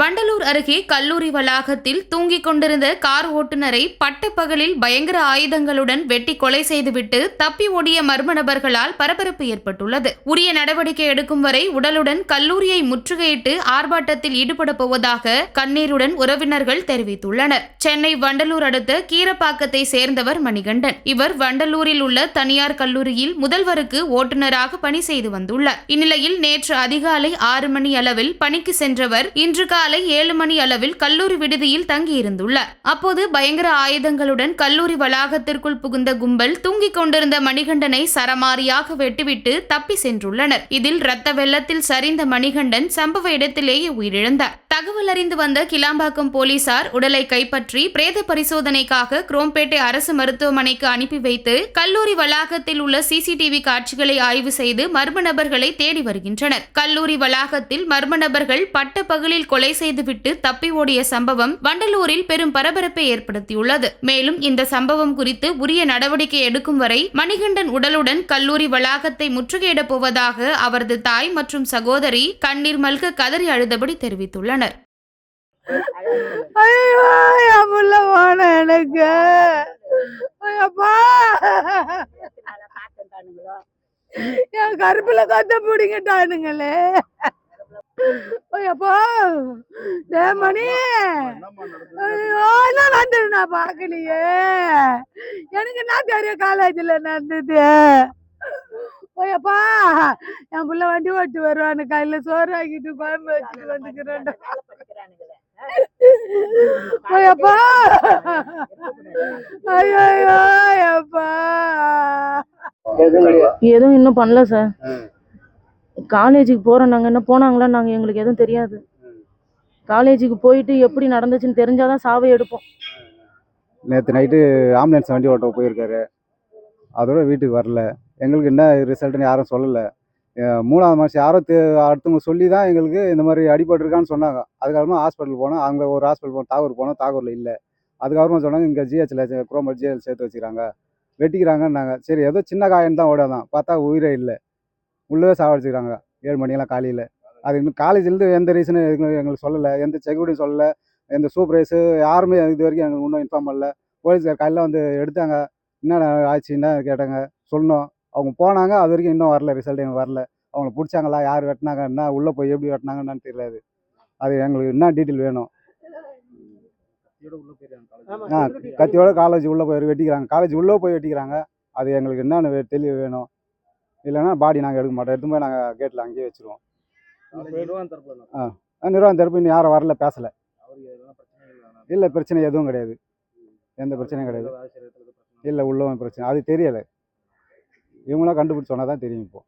வண்டலூர் அருகே கல்லூரி வளாகத்தில் தூங்கிக் கொண்டிருந்த கார் ஓட்டுநரை பட்டப்பகலில் பயங்கர ஆயுதங்களுடன் வெட்டி கொலை செய்துவிட்டு தப்பி ஓடிய மர்ம நபர்களால் பரபரப்பு ஏற்பட்டுள்ளது. உரிய நடவடிக்கை எடுக்கும் வரை உடலுடன் கல்லூரியை முற்றுகையிட்டு ஆர்ப்பாட்டத்தில் ஈடுபடப் போவதாக கண்ணீருடன் உறவினர்கள் தெரிவித்துள்ளனர். சென்னை வண்டலூர் அடுத்த கீரப்பாக்கத்தை சேர்ந்தவர் மணிகண்டன். இவர் வண்டலூரில் உள்ள தனியார் கல்லூரியில் முதல்வருக்கு ஓட்டுநராக பணி செய்து வந்துள்ளார். இந்நிலையில் நேற்று அதிகாலை ஆறு மணி அளவில் பணிக்கு சென்றவர் இன்று காலை ஏழு மணி அளவில் கல்லூரி விடுதியில் தங்கியிருந்துள்ளார் அப்போது பயங்கர ஆயுதங்களுடன் கல்லூரி வளாகத்திற்குள் புகுந்த கும்பல் தூங்கிக் கொண்டிருந்த மணிகண்டனை சரமாரியாக வெட்டிவிட்டு தப்பி சென்றுள்ளனர். இதில் ரத்த வெள்ளத்தில் சரிந்த மணிகண்டன் சம்பவ இடத்திலேயே உயிரிழந்தார். தகவல் அறிந்து வந்த கிளாம்பாக்கம் போலீசார் உடலை கைப்பற்றி பிரேத பரிசோதனைக்காக குரோம்பேட்டை அரசு மருத்துவமனைக்கு அனுப்பி வைத்து கல்லூரி வளாகத்தில் உள்ள சிசிடிவி காட்சிகளை ஆய்வு செய்து மர்ம நபர்களை தேடி வருகின்றனர். கல்லூரி வளாகத்தில் மர்ம நபர்கள் பட்ட பகலில் கொலை செய்துவிட்டு தப்பி ஓடிய சம்பவம் வண்டலூரில் பெரும் பரபரப்பை ஏற்படுத்தியுள்ளது. மேலும் இந்த சம்பவம் குறித்து உரிய நடவடிக்கை எடுக்கும் வரை மணிகண்டன் உடலுடன் கல்லூரி வளாகத்தை முற்றுகையிடப் போவதாக அவரது தாய் மற்றும் சகோதரி கண்ணீர் மல்க கதறி அழுதபடி தெரிவித்துள்ளனர். ஐயோ என் புள்ள போன எனக்கு. ஐயப்பா. என் கருப்புல கொத்த பிடிங்கிட்டானுங்களே. ஐயப்பா. டே மணி. ஐயோ நான் நடந்தது நான் பார்க்கலையே. எனக்கு என்ன தெரியும் காலேஜில் நடந்தது? ஐயப்பா என் புள்ள வண்டி ஓட்டு வருவானு கையில சோறு ஆக்கிட்டு குழம்பு வச்சுட்டு வந்துக்கிறேன் ஐயப்பா ஐயோ ஐயப்பா எதுவும் இன்னும் பண்ணல சார் காலேஜுக்கு போகிறோம் நாங்கள் என்ன போனாங்களா நாங்கள் எங்களுக்கு எதுவும் தெரியாது. காலேஜுக்கு போயிட்டு எப்படி நடந்துச்சுன்னு தெரிஞ்சாதான் சாவை எடுப்போம். நேற்று நைட்டு ஆம்புலன்ஸ் வண்டி ஓட்ட போயிருக்காரு. அதோட வீட்டுக்கு வரல. எங்களுக்கு என்ன ரிசல்ட்னு யாரும் சொல்லலை. மூணாவது மாதம் யாரோ தெ அடுத்தவங்க சொல்லி தான் எங்களுக்கு இந்த மாதிரி அடிபட்டிருக்கான்னு சொன்னாங்க. அதுக்கப்புறமா ஹாஸ்பிட்டல் போனோம். அங்கே ஒரு ஹாஸ்பிட்டல் போனோம். தாகூர் போனோம். தாகூரில் இல்லை. அதுக்கப்புறமா சொன்னாங்க இங்கே ஜிஹெச்சில் குரோமல் ஜிஹெச் சேர்த்து வச்சுக்கிறாங்க. வெட்டிக்கிறாங்கன்னாங்க. சரி ஏதோ சின்ன காயம் தான் ஓடாதான் பார்த்தா உயிரே இல்லை. உள்ளவே சாவடிச்சுக்கிறாங்க ஏழு மணிக்கெல்லாம் காலையில். அது இன்னும் காலேஜ்லேருந்து எந்த ரீசனும் எங்களுக்கு சொல்லலை. எந்த செக்யூரிட்டியும் சொல்லலை. எந்த சூப்பர்வைஸு யாருமே இது வரைக்கும் எங்களுக்கு இன்னும் இன்ஃபார்ம் பண்ணல. போலீஸ்கார் காலையில் வந்து எடுத்தாங்க. என்னென்ன ஆச்சு? கேட்டாங்க? சொன்னோம். அவங்க போனாங்க அது வரைக்கும் இன்னும் வரல ரிசல்ட் எங்களுக்கு வரல. அவங்கள பிடிச்சாங்களா யார் வெட்டினாங்க என்ன உள்ளே போய் எப்படி வெட்டினாங்கன்னு தெரியாது அது. எங்களுக்கு என்ன டீட்டெயில் வேணும்? ஆ கத்தியோட காலேஜ் உள்ளே போய் வெட்டிக்கிறாங்க. காலேஜ் உள்ளே போய் வெட்டிக்கிறாங்க. அது எங்களுக்கு என்னென்ன தெளிவு வேணும். இல்லைன்னா பாடி நாங்கள் எடுக்க மாட்டோம். எடுத்து போய் நாங்கள் கேட்டில் அங்கேயே வச்சுருவோம். நிர்வாகம் தரப்பு இன்னும் யாரும் வரல பேசலை. இல்லை பிரச்சனை எதுவும் கிடையாது. எந்த பிரச்சனையும் கிடையாது. இல்லை உள்ளவன் பிரச்சனை. அது தெரியலை. இவங்களாம் கண்டுபிடிச்சோன்னா தான் தெரியும் இப்போ.